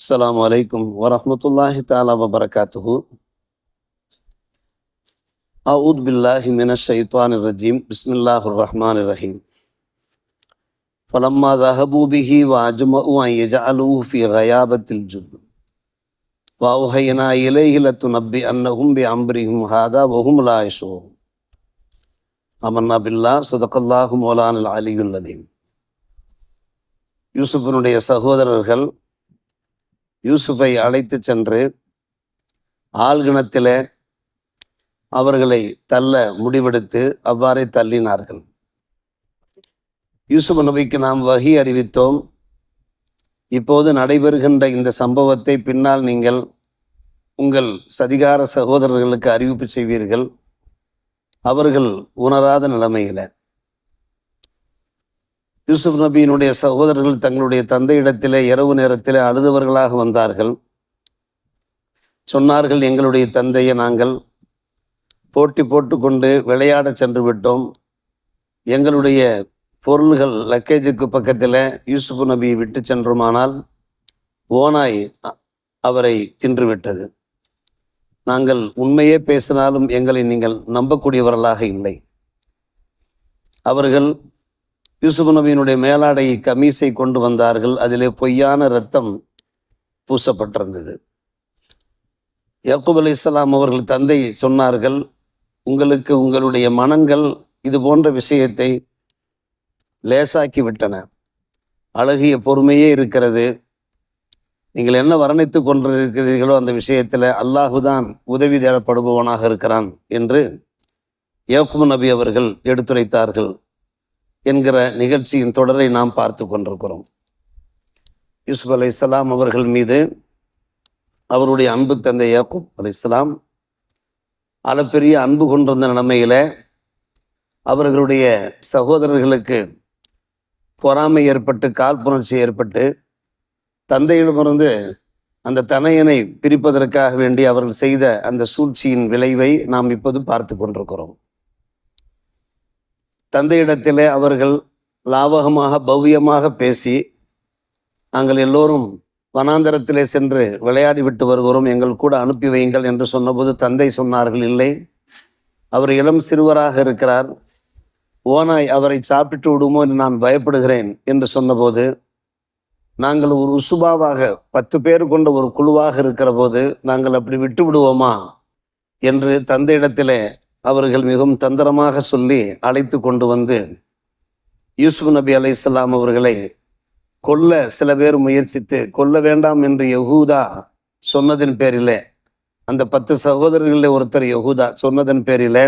السلام عليكم ورحمة الله تعالى وبركاته أعوذ بالله من الشيطان الرجيم بسم الله الرحمن الرحيم فلما ذهبوا به وأجمعوا أن يجعلوه في غيابة الجب وأوحينا إليه لتنبئنهم بأمرهم هذا وهم لا يشعرون آمنا بالله صدق الله مولانا العلي العظيم யூசுஃபினுடைய சகோதரர்கள் யூசுஃபை அழைத்து சென்று ஆழ்கிணத்தில் அவர்களை தள்ள முடிவெடுத்து அவ்வாறே தள்ளினார்கள். யூசுப் நபிக்கு நாம் வகி அறிவித்தோம். இப்போது நடைபெறுகின்ற இந்த சம்பவத்தை பின்னால் நீங்கள் உங்கள் சதிகார சகோதரர்களுக்கு அறிவிப்பு செய்வீர்கள். அவர்கள் உணராத நிலைமையில. யூசுப் நபியினுடைய சகோதரர்கள் தங்களுடைய தந்தையிடத்திலே இரவு நேரத்திலே அழுதவர்களாக வந்தார்கள். சொன்னார்கள் எங்களுடைய தந்தையை நாங்கள் போட்டி போட்டுக்கொண்டு விளையாட சென்று விட்டோம். எங்களுடைய பொருள்கள் லக்கேஜுக்கு பக்கத்தில் யூசுப் நபியை விட்டு சென்றோமானால் ஓனாய் அ- அவரை தின்றுவிட்டது. நாங்கள் உண்மையே பேசினாலும் எங்களை நீங்கள் நம்பக்கூடியவர்களாக இல்லை. அவர்கள் யூசுப் நபியினுடைய மேலாடை கமீஸை கொண்டு வந்தார்கள். அதிலே பொய்யான இரத்தம் பூசப்பட்டிருந்தது. யாக்கூப் இஸ்லாம் அவர்கள் தந்தை சொன்னார்கள் உங்களுக்கு உங்களுடைய மனங்கள் இது போன்ற விஷயத்தை லேசாக்கி விட்டன. அழகிய பொறுமையே இருக்கிறது. நீங்கள் என்ன வர்ணித்து கொண்டிருக்கிறீர்களோ அந்த விஷயத்தில் அல்லாஹுதான் உதவி தேடப்படுபவனாக இருக்கிறான் என்று யாக்கூப் நபி அவர்கள் எடுத்துரைத்தார்கள். என்கிற நிகழ்ச்சியின் தொடரை நாம் பார்த்து கொண்டிருக்கிறோம். யூசுப் அலை இஸ்லாம் அவர்கள் மீது அவருடைய அன்பு தந்தை யாக்கூப் அலி இஸ்லாம் அளப்பெரிய அன்பு கொண்டிருந்த நிலைமையில் அவர்களுடைய சகோதரர்களுக்கு பொறாமை ஏற்பட்டு காழ்ப்புணர்ச்சி ஏற்பட்டு தந்தையிடமிருந்து அந்த தனையனை பிரிப்பதற்காக வேண்டி அவர்கள் செய்த அந்த சூழ்ச்சியின் விளைவை நாம் இப்போது பார்த்து கொண்டிருக்கிறோம். தந்தையிடத்திலே அவர்கள் லாவகமாக பவ்யமாக பேசி நாங்கள் எல்லோரும் வனாந்தரத்திலே சென்று விளையாடி விட்டு வருகிறோம். எங்கள் கூட அனுப்பி வையுங்கள் என்று சொன்னபோது தந்தை சொன்னார்கள் இல்லை அவர் இளம் சிறுவராக இருக்கிறார். ஓனாய் அவரை சாப்பிட்டு விடுமோ என்று நான் பயப்படுகிறேன் என்று சொன்னபோது நாங்கள் ஒரு உசுபாவாக பத்து பேர் கொண்ட ஒரு குழுவாக இருக்கிற போது நாங்கள் அப்படி விட்டு விடுவோமா? என்று தந்தையிடத்திலே அவர்கள் மிகவும் தந்திரமாக சொல்லி அழைத்து கொண்டு வந்து யூசுப் நபி அலைஹிஸ்ஸலாம் அவர்களை கொல்ல சில பேர் முயற்சித்து கொல்ல வேண்டாம் என்று யகூதா சொன்னதின் பேரிலே அந்த பத்து சகோதரர்களில் ஒருத்தர் யகூதா சொன்னதன் பேரிலே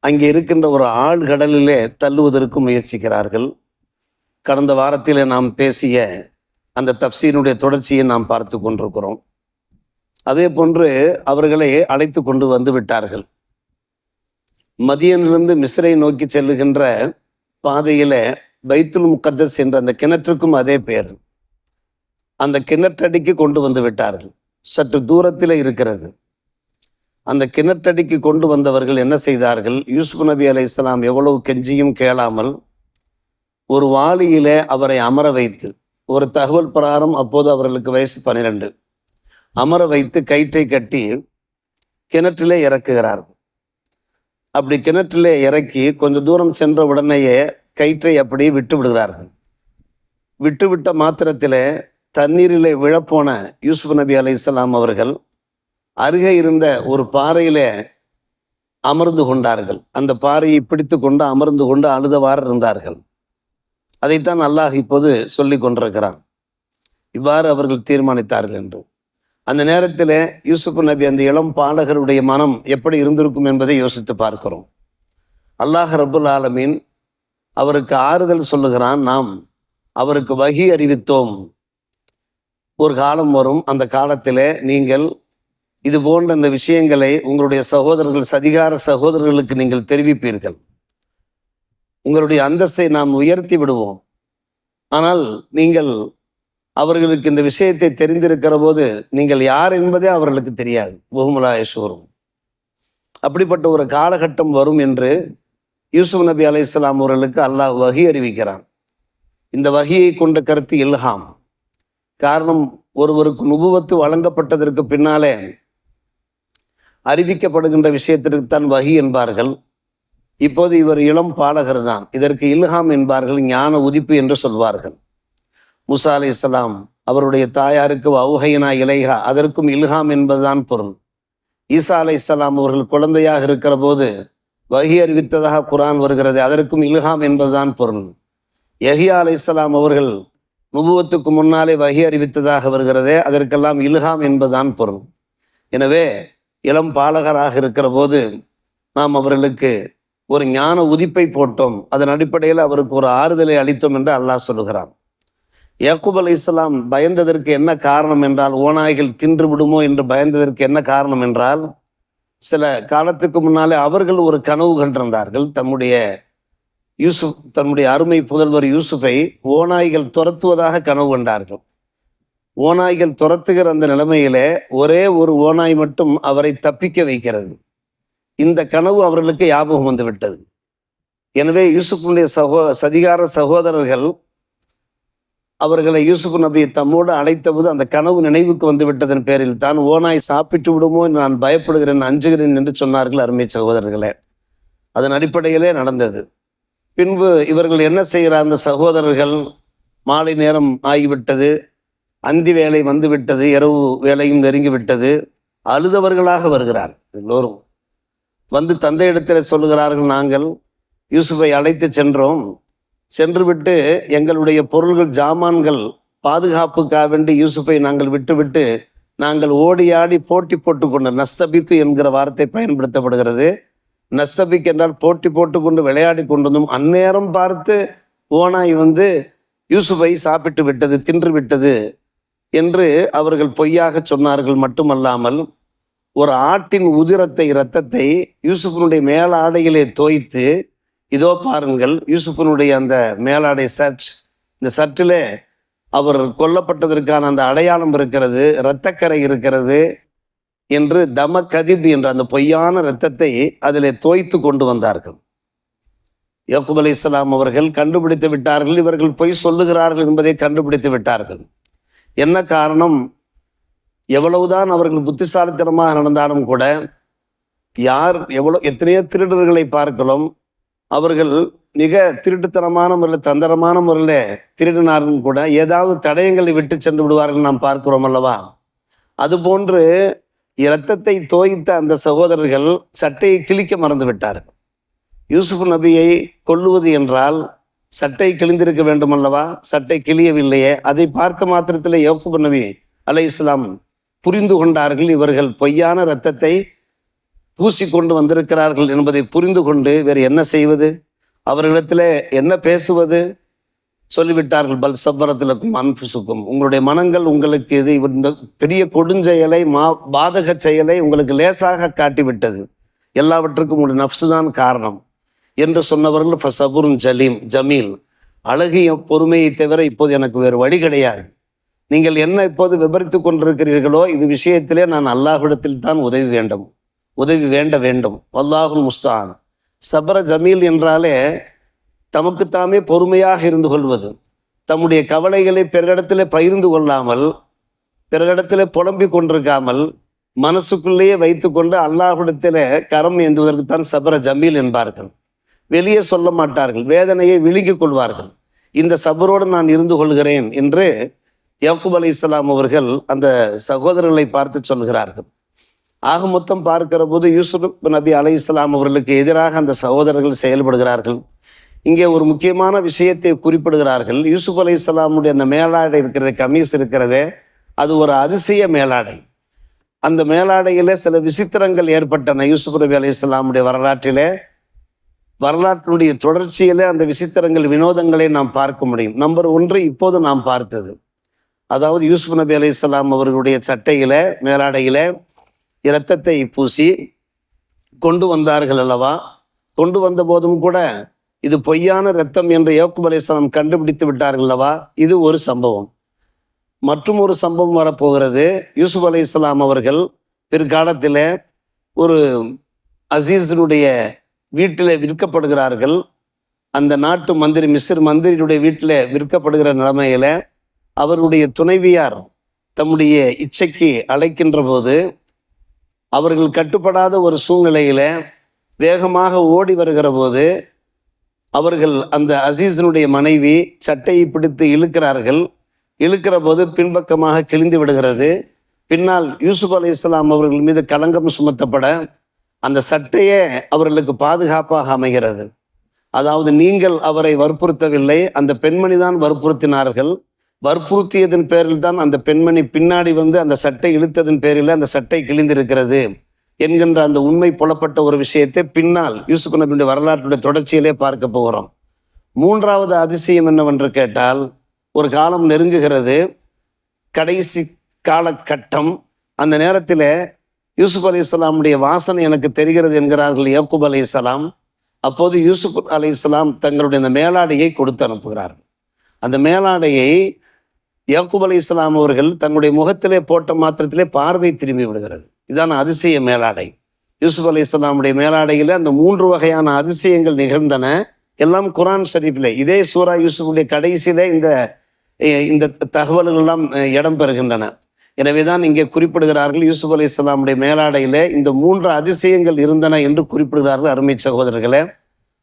அங்கே இருக்கின்ற ஒரு ஆழ்கடலிலே தள்ளுவதற்கு முயற்சிக்கிறார்கள். கடந்த வாரத்திலே நாம் பேசிய அந்த தப்சீனுடைய தொடர்ச்சியை நாம் பார்த்து கொண்டிருக்கிறோம். அதே போன்று அவர்களை அழைத்து கொண்டு வந்து விட்டார்கள். மதியனிலிருந்து மிஸ்ரை நோக்கி செல்லுகின்ற பாதையில பைத்துல் முக்கத்தஸ் என்ற அந்த கிணற்றுக்கும் அதே பெயர். அந்த கிணற்றடிக்கு கொண்டு வந்து விட்டார்கள். சற்று தூரத்தில் இருக்கிறது. அந்த கிணற்றடிக்கு கொண்டு வந்தவர்கள் என்ன செய்தார்கள்? யூசுப் நபி அலை இஸ்லாம் எவ்வளவு கெஞ்சியும் கேளாமல் ஒரு வாளியில அவரை அமர வைத்து ஒரு தகவல் பிரகாரம் அப்போது அவர்களுக்கு வயசு பன்னிரெண்டு. அமர வைத்து கயிற்றை கட்டி கிணற்றிலே இறக்குகிறார்கள். அப்படி கிணற்றிலே இறக்கி கொஞ்சம் தூரம் சென்ற உடனேயே கயிற்றை அப்படி விட்டு விடுகிறார்கள். விட்டு விட்ட மாத்திரத்திலே தண்ணீரிலே விழப்போன யூசுப் நபி அலைஹிஸ்ஸலாம் அவர்கள் அருகே இருந்த ஒரு பாறையிலே அமர்ந்து கொண்டார்கள். அந்த பாறையை பிடித்து கொண்டு அமர்ந்து கொண்டு அழுதவாறு இருந்தார்கள். அதைத்தான் அல்லாஹ் இப்போது சொல்லி கொண்டிருக்கிறான். இவ்வாறு அவர்கள் தீர்மானித்தார்கள் என்று. அந்த நேரத்தில் யூசுப் நபி அந்த இளம் பாலகருடைய மனம் எப்படி இருந்திருக்கும் என்பதை யோசித்து பார்க்கிறோம். அல்லாஹ் ரபுல் ஆலமீன் அவருக்கு ஆறுதல் சொல்லுகிறான் நாம் அவருக்கு வகி அறிவித்தோம். ஒரு காலம் வரும் அந்த காலத்தில் நீங்கள் இது போன்ற இந்த விஷயங்களை உங்களுடைய சகோதரர்கள் சதிகார சகோதரர்களுக்கு நீங்கள் தெரிவிப்பீர்கள். உங்களுடைய அந்தஸ்தை நாம் உயர்த்தி விடுவோம். ஆனால் நீங்கள் அவர்களுக்கு இந்த விஷயத்தை தெரிந்திருக்கிற போது நீங்கள் யார் என்பதே அவர்களுக்கு தெரியாது. புகுமலாயேஸ்வரும் அப்படிப்பட்ட ஒரு காலகட்டம் வரும் என்று யூசுப் நபி அலைஹிஸ்ஸலாம் அவர்களுக்கு அல்லாஹ் வகி அறிவிக்கிறான். இந்த வகியை கொண்ட கருத்து இல்ஹாம். காரணம் ஒருவருக்கு நுபுவத்து வழங்கப்பட்டதற்கு பின்னாலே அறிவிக்கப்படுகின்ற விஷயத்திற்கு தான் வகி என்பார்கள். இப்போது இவர் இளம் பாலகர் தான் இதற்கு இல்ஹாம் என்பார்கள் ஞான உதிப்பு என்று சொல்வார்கள். முசா அலி இஸ்லாம் அவருடைய தாயாருக்கு அவுஹைனா இலைஹா அதற்கும் இல்ஹாம் என்பதுதான் பொருள். ஈசா அலை இஸ்லாம் அவர்கள் குழந்தையாக இருக்கிற போது வகி அறிவித்ததாக குரான் வருகிறது அதற்கும் இல்ஹாம் என்பதுதான் பொருள். யஹியா அலை இஸ்லாம் அவர்கள் நுபுவத்துக்கு முன்னாலே வகி அறிவித்ததாக வருகிறதே அதற்கெல்லாம் இல்ஹாம் என்பதுதான் பொருள். எனவே இளம் பாலகராக இருக்கிற போது நாம் அவர்களுக்கு ஒரு ஞான உதிப்பை போட்டோம். அதன் அடிப்படையில் அவருக்கு ஒரு ஆறுதலை அளித்தோம் என்று அல்லாஹ் சொல்கிறான் யாக்கூப் அலி இஸ்லாம் பயந்ததற்கு என்ன காரணம் என்றால் ஓநாய்கள் தின்று விடுமோ என்று பயந்ததற்கு என்ன காரணம் என்றால் சில காலத்துக்கு முன்னாலே அவர்கள் ஒரு கனவு கண்டிருந்தார்கள். தம்முடைய யூசுப் தன்னுடைய அருமை புதல்வர் யூசுஃபை ஓநாய்கள் துரத்துவதாக கனவு கண்டார்கள். ஓநாய்கள் துரத்துகிற அந்த நிலைமையிலே ஒரே ஒரு ஓநாய் மட்டும் அவரை தப்பிக்க வைக்கிறது. இந்த கனவு அவர்களுக்கு ஞாபகம் வந்துவிட்டது. எனவே யூசுஃபுடைய சகோ சதிகார சகோதரர்கள் அவர்களை யூசுப் நபி தம்மோடு அழைத்தபோது அந்த கனவு நினைவுக்கு வந்து விட்டதன் பேரில் தான் ஓனாய் சாப்பிட்டு விடுமோ என்று நான் பயப்படுகிறேன் அஞ்சுகிறேன் என்று சொன்னார்கள் அருமை சகோதரர்களே. அதன் அடிப்படையிலே நடந்தது. பின்பு இவர்கள் என்ன செய்கிறார்? அந்த சகோதரர்கள் மாலை நேரம் ஆகிவிட்டது. அந்தி வேலை வந்து விட்டது இரவு வேலையும் நெருங்கி விட்டது அழுதவர்களாக வருகிறார் எல்லோரும். வந்து தந்தையிடத்தில் சொல்லுகிறார்கள் நாங்கள் யூசுஃபை அழைத்து சென்றோம். சென்றுவிட்டு எங்களுடைய பொருள்கள் ஜாமான்கள் பாதுகாப்புக்காக வேண்டி யூசுஃபை நாங்கள் விட்டுவிட்டு நாங்கள் ஓடி ஆடி போட்டி போட்டுக்கொண்டு நஸ்தபிக்கு என்கிற வார்த்தை பயன்படுத்தப்படுகிறது. நஸ்தபிக் என்றால் போட்டி போட்டுக்கொண்டு விளையாடி கொண்டிருந்தும் அந்நேரம் பார்த்து ஓனாய் வந்து யூசுஃபை சாப்பிட்டு விட்டது தின்று விட்டது என்று அவர்கள் பொய்யாக சொன்னார்கள் மட்டுமல்லாமல் ஒரு ஆட்டின் உதிரத்தை இரத்தத்தை யூசுஃபினுடைய மேலாடையிலே தோய்த்து இதோ பாருங்கள் யூசுஃபனுடைய அந்த மேலாடை சர்ச். இந்த சர்ச்சிலே அவர் கொல்லப்பட்டதற்கான அந்த அடையாளம் இருக்கிறது இரத்தக்கரை இருக்கிறது என்று தம கதிப் என்ற அந்த பொய்யான இரத்தத்தை அதிலே தோய்த்து கொண்டு வந்தார்கள். யக்கூப் அலி இஸ்லாம் அவர்கள் கண்டுபிடித்து விட்டார்கள் இவர்கள் பொய் சொல்லுகிறார்கள் என்பதை கண்டுபிடித்து விட்டார்கள். என்ன காரணம்? எவ்வளவுதான் அவர்கள் புத்திசாலித்தனமாக நடந்தாலும் கூட யார் எவ்வளோ எத்தனையோ திருடர்களை பார்க்கலாம் அவர்கள் மிக திருட்டுத்தனமான முறையில் தந்திரமான முறையில் திருடினார்கள் கூட ஏதாவது தடயங்களை விட்டு சென்று விடுவார்கள் நாம் பார்க்கிறோம் அல்லவா? அதுபோன்று இரத்தத்தை தோய்த்த அந்த சகோதரர்கள் சட்டையை கிழிக்க மறந்து விட்டார்கள். யூசுப் நபியை கொல்லுவது என்றால் சட்டை கிழிந்திருக்க வேண்டும் அல்லவா? சட்டை கிழியவில்லையே. அதை பார்த்த மாத்திரத்தில் யோசுப் நபி அலை இஸ்லாம் புரிந்து கொண்டார்கள். இவர்கள் பொய்யான இரத்தத்தை பூசிக்கொண்டு வந்திருக்கிறார்கள் என்பதை புரிந்து கொண்டு வேறு என்ன செய்வது? அவர்களிடத்தில் என்ன பேசுவது? சொல்லிவிட்டார்கள் பல் சப்பரத்திலக்கும் அன்புசுக்கும் உங்களுடைய மனங்கள் உங்களுக்கு இது இந்த பெரிய கொடுஞ்செயலை மா பாதக செயலை உங்களுக்கு லேசாக காட்டிவிட்டது. எல்லாவற்றுக்கும் உங்களுடைய நப்சு தான் காரணம். என்று சொன்னவர்கள் ஃபசபுரும் ஜலீம். ஜமீல் அழகிய பொறுமையை தவிர இப்போது எனக்கு வேறு வழி கிடையாது. நீங்கள் என்ன இப்போது விபரித்து கொண்டிருக்கிறீர்களோ இது விஷயத்திலே நான் அல்லாஹிடத்தில் தான் உதவி வேண்டும். உதவி வேண்ட வேண்டும். வல்லாஹுல் முஸ்தான். சபர ஜமீல் என்றாலே தமக்குத்தாமே பொறுமையாக இருந்து கொள்வது. தம்முடைய கவலைகளை பிறரிடத்தில் பகிர்ந்து கொள்ளாமல் பிறரிடத்தில் புலம்பிக் கொண்டிருக்காமல் மனசுக்குள்ளேயே வைத்துக்கொண்டு அல்லாஹிடத்தில் கரம் ஏந்துவதற்கு தான் சபர ஜமீல் என்பார்கள். வெளியே சொல்ல மாட்டார்கள் வேதனையை விழுங்கிக் கொள்வார்கள். இந்த சபரோடு நான் இருந்து கொள்கிறேன் என்று யக்கூப் அலி இஸ்லாம் அவர்கள் அந்த சகோதரர்களை பார்த்து சொல்கிறார்கள். ஆக மொத்தம் பார்க்கிற போது யூசுப் நபி அலை இஸ்லாம் அவர்களுக்கு எதிராக அந்த சகோதரர்கள் செயல்படுகிறார்கள். இங்கே ஒரு முக்கியமான விஷயத்தை குறிப்பிடுகிறார்கள். யூசுப் அலை இஸ்லாமுடைய அந்த மேலாடை இருக்கிறது கமீஸ் இருக்கிறதே. அது ஒரு அதிசய மேலாடை. அந்த மேலாடையில் சில விசித்திரங்கள் ஏற்பட்டன. யூசுப் நபி அலி இஸ்லாமுடைய வரலாற்றிலே. வரலாற்றினுடைய தொடர்ச்சியில் அந்த விசித்திரங்கள் வினோதங்களை நாம் பார்க்க முடியும். நம்பர் ஒன்று இப்போது நாம் பார்த்தது. அதாவது யூசுப் நபி அலி இஸ்லாம் அவர்களுடைய சட்டையில மேலாடையில இரத்தத்தை பூசி கொண்டு வந்தார்கள் அல்லவா? கொண்டு வந்த போதும் கூட இது பொய்யான இரத்தம் என்று யோக்குப் கண்டுபிடித்து விட்டார்கள் அல்லவா? இது ஒரு சம்பவம். மற்றும் ஒரு சம்பவம் வரப்போகிறது. யூசுப் அலி இஸ்லாம் அவர்கள் பிற்காலத்தில் ஒரு அசீஸினுடைய வீட்டில் விற்கப்படுகிறார்கள். அந்த நாட்டு மந்திரி மிஸ்ர் மந்திரியுடைய வீட்டில் விற்கப்படுகிற நிலைமையில் அவருடைய துணைவியார் தம்முடைய இச்சைக்கு அழைக்கின்ற போது அவர்கள் கட்டுப்படாத ஒரு சூழ்நிலையில் வேகமாக ஓடி வருகிற போது அவர்கள் அந்த அசீஸனுடைய மனைவி சட்டையை பிடித்து இழுக்கிறார்கள். இழுக்கிற போது பின்பக்கமாக கிழிந்து விடுகிறது. பின்னால் யூசுப் அலி இஸ்லாம் அவர்கள் மீது களங்கம் சுமத்தப்பட அந்த சட்டையே அவர்களுக்கு பாதுகாப்பாக அமைகிறது. அதாவது நீங்கள் அவரை வற்புறுத்தவில்லை அந்த பெண்மணி தான் வற்புறுத்தினார்கள். வற்புறுத்தியதன் பேரில் தான் அந்த பெண்மணி பின்னாடி வந்து அந்த சட்டை இழுத்ததன் பேரில் அந்த சட்டை கிழிந்திருக்கிறது என்கின்ற அந்த உண்மை புலப்பட்ட ஒரு விஷயத்தை பின்னால் யூசுப் நபியுடைய வரலாற்றுடைய தொடர்ச்சியிலே பார்க்க போகிறோம். மூன்றாவது அதிசயம் என்னவென்று கேட்டால் ஒரு காலம் நெருங்குகிறது. கடைசி காலகட்டம். அந்த நேரத்தில் யூசுப் அலி இஸ்லாமுடைய வாசனை எனக்கு தெரிகிறது என்கிறார்கள் யக்கூப் அலி இஸ்லாம் அப்போது யூசுப் அலி இஸ்லாம் தங்களுடைய அந்த மேலாடையை கொடுத்து அனுப்புகிறார்கள். அந்த மேலாடையை யாக்கூப் அலி இஸ்லாம் அவர்கள் தன்னுடைய முகத்திலே போட்ட மாத்திரத்திலே பார்வை திரும்பி விடுகிறது. இதான அதிசய மேலாடை. யூசுப் அலி இஸ்லாமுடைய மேலாடையில் அந்த மூன்று வகையான அதிசயங்கள் நிகழ்ந்தன. எல்லாம் குரான் ஷரீஃபில். இதே சூரா யூசுஃபுடைய கடைசியில் இந்த இந்த தகவல்கள் எல்லாம் இடம் பெறுகின்றன. எனவே தான் இங்கே குறிப்பிடுகிறார்கள் யூசுப் அலி இஸ்லாமுடைய மேலாடையில் இந்த மூன்று அதிசயங்கள் இருந்தன என்று குறிப்பிடுகிறார்கள் அருமை சகோதரர்களை.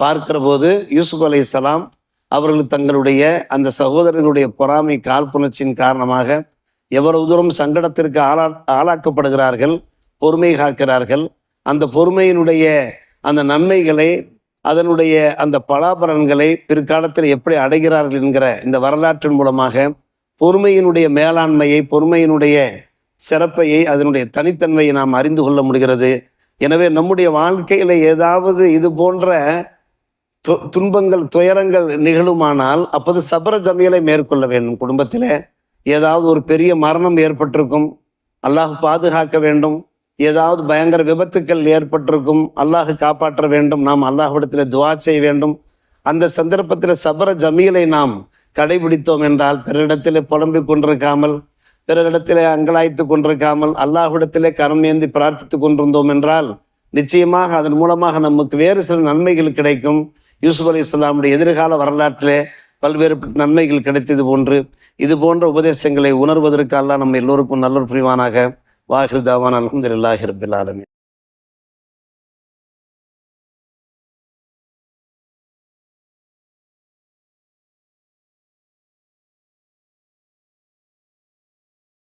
பார்க்கிற போது யூசுப் அலி இஸ்லாம் அவர்கள் தங்களுடைய அந்த சகோதரர்களுடைய பொறாமை காழ்ப்புணர்ச்சியின் காரணமாக எவ்வளவு தூரம் சங்கடத்திற்கு ஆளா ஆளாக்கப்படுகிறார்கள் பொறுமை காக்கிறார்கள் அந்த பொறுமையினுடைய அந்த நன்மைகளை அதனுடைய அந்த பலாபலன்களை பிற்காலத்தில் எப்படி அடைகிறார்கள் என்கிற இந்த வரலாற்றின் மூலமாக பொறுமையினுடைய மேலாண்மையை பொறுமையினுடைய சிறப்பையை அதனுடைய தனித்தன்மையை நாம் அறிந்து கொள்ள முடிகிறது. எனவே நம்முடைய வாழ்க்கையில ஏதாவது இது போன்ற துன்பங்கள் துயரங்கள் நிகழுமானால் அப்போது சபர ஜமியலை மேற்கொள்ள வேண்டும் குடும்பத்தில். ஏதாவது ஒரு பெரிய மரணம் ஏற்பட்டிருக்கும். அல்லாஹ் பாதுகாக்க வேண்டும். ஏதாவது பயங்கர விபத்துக்கள் ஏற்பட்டிருக்கும். அல்லாஹ் காப்பாற்ற வேண்டும். நாம் அல்லாஹ்விடத்தில் துவா செய்ய வேண்டும். அந்த சந்தர்ப்பத்தில் சபர ஜமீலை நாம் கடைபிடித்தோம் என்றால் பிறரிடத்திலே புலம்பிக் கொண்டிருக்காமல் பிறரிடத்திலே அங்கலாய்த்து கொண்டிருக்காமல் அல்லாஹ்விடத்திலே கரம் ஏந்தி பிரார்த்தித்து கொண்டிருந்தோம் என்றால் நிச்சயமாக அதன் மூலமாக நமக்கு வேறு சில நன்மைகள் கிடைக்கும். யூசுப் அலி இஸ்லாமுடைய எதிர்கால வரலாற்றிலே பல்வேறு நன்மைகள் கிடைத்தது போன்று இது போன்ற உபதேசங்களை உணர்வதற்கெல்லாம் நம்ம எல்லோருக்கும் நல்லொரு புரிவானாக. வாஹிர் தாவான் அலமதுல்லாஹி ரபில்